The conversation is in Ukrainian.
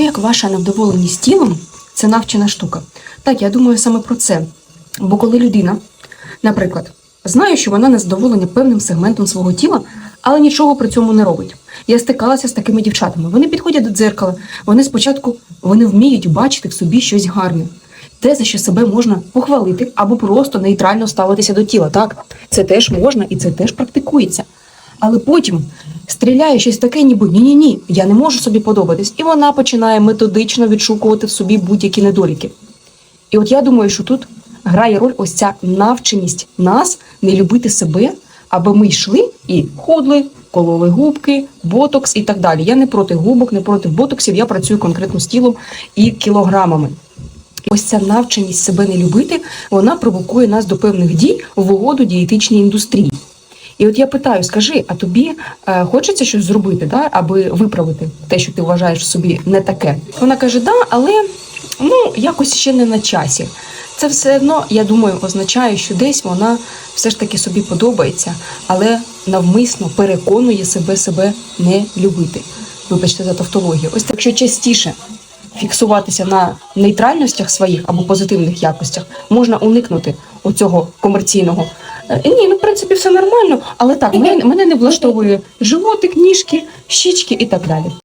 що як ваша невдоволеність тілом це навчена штука? Так, я думаю саме про це. Бо коли людина, наприклад, знає, що вона не задоволена певним сегментом свого тіла, але нічого при цьому не робить. Я стикалася з такими дівчатами. Вони підходять до дзеркала, вони спочатку вони вміють бачити в собі щось гарне. Те, за що себе можна похвалити або просто нейтрально ставитися до тіла. Так, це теж можна і це теж практикується. Але потім стріляє щось таке, ніби ні-ні ні, я не можу собі подобатись. І вона починає методично відшукувати в собі будь-які недоліки. І от я думаю, що тут грає роль ось ця навченість нас не любити себе, аби ми йшли і худли, кололи губки, ботокс і так далі. Я не проти губок, не проти ботоксів, я працюю конкретно з тілом і кілограмами. Ось ця навченість себе не любити, вона провокує нас до певних дій в угоду дієтичній індустрії. І от я питаю, скажи, а тобі е, хочеться щось зробити, да, аби виправити те, що ти вважаєш собі не таке? Вона каже: да, але ну якось ще не на часі. Це все одно, я думаю, означає, що десь вона все ж таки собі подобається, але навмисно переконує себе себе не любити. Вибачте за тавтологію. Ось так, що частіше фіксуватися на нейтральностях своїх або позитивних якостях, можна уникнути оцього комерційного. Е, Ні, ну в принципі все нормально, але так, мене, мене не влаштовує животик, ніжки, щічки і так далі.